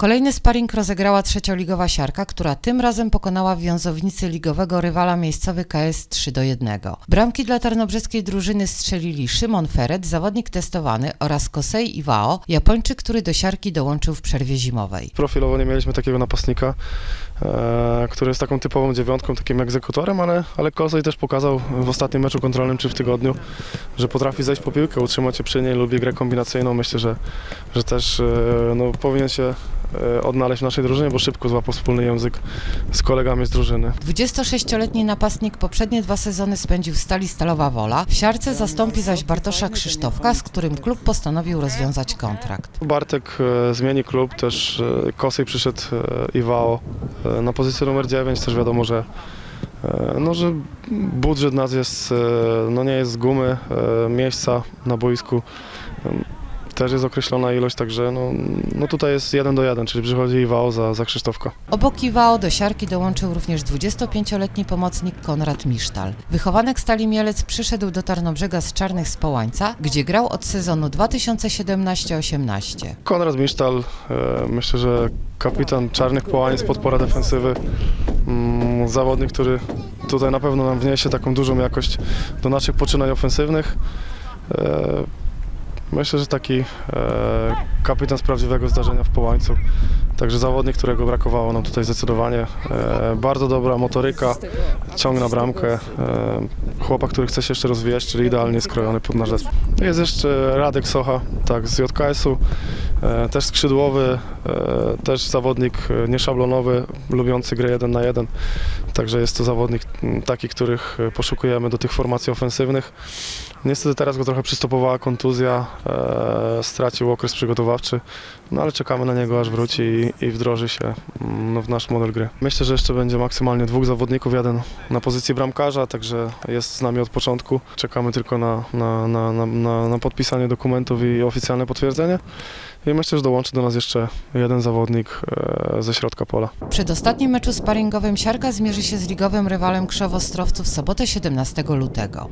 Kolejny sparring rozegrała trzecioligowa siarka, która tym razem pokonała w wiązownicy ligowego rywala miejscowy KS 3 do 1. Bramki dla tarnobrzeskiej drużyny strzelili Szymon Feret, zawodnik testowany oraz Kosei Iwao, Japończyk, który do siarki dołączył w przerwie zimowej. Profilowo nie mieliśmy takiego napastnika, e, który jest taką typową dziewiątką, takim egzekutorem, ale, ale Kozej też pokazał w ostatnim meczu kontrolnym czy w tygodniu, że potrafi zejść po piłkę, utrzymać się przy niej, lubi grę kombinacyjną. Myślę, że, że też e, no, powinien się odnaleźć w naszej drużynie, bo szybko złapał wspólny język z kolegami z drużyny. 26-letni napastnik poprzednie dwa sezony spędził w Stali Stalowa Wola, w siarce zastąpi zaś Bartosza Krzysztofka, z którym klub postanowił rozwiązać kontrakt. Bartek e, zmieni klub, też e, Kosej przyszedł e, Iwao e, na pozycję numer 9, też wiadomo, że e, no, że budżet nas jest, e, no nie jest z gumy, e, miejsca na boisku e, też jest określona ilość, także no, no tutaj jest jeden do jeden, czyli przychodzi Iwao za, za Krzysztofka. Obok Iwao do siarki dołączył również 25-letni pomocnik Konrad Misztal. Wychowanek Stali Mielec przyszedł do Tarnobrzega z Czarnych z Połańca, gdzie grał od sezonu 2017-18. Konrad Misztal, e, myślę, że kapitan Czarnych Połaniec, podpora defensywy, mm, zawodnik, który tutaj na pewno nam wniesie taką dużą jakość do naszych poczynań ofensywnych. E, Myślę, że taki e, kapitan z prawdziwego zdarzenia w Połańcu. Także zawodnik, którego brakowało nam tutaj zdecydowanie. E, bardzo dobra motoryka, ciąg na bramkę. E, chłopak, który chce się jeszcze rozwijać, czyli idealnie skrojony pod nasz zespół. Jest jeszcze Radek Socha, tak, z JKS-u. E, też skrzydłowy, e, też zawodnik e, nieszablonowy, lubiący grę jeden na jeden. Także jest to zawodnik taki, których e, poszukujemy do tych formacji ofensywnych. Niestety teraz go trochę przystopowała kontuzja, e, stracił okres przygotowawczy, no ale czekamy na niego aż wróci i, i wdroży się mm, no, w nasz model gry. Myślę, że jeszcze będzie maksymalnie dwóch zawodników, jeden na pozycji bramkarza, także jest z nami od początku. Czekamy tylko na, na, na, na, na, podpisanie dokumentów i oficjalne potwierdzenie. I myślę, że dołączy do nas jeszcze jeden zawodnik e, ze środka pola. W przedostatnim meczu sparingowym siarka zmierzy się z ligowym rywalem Krzowo-Ostrowców w sobotę 17 lutego.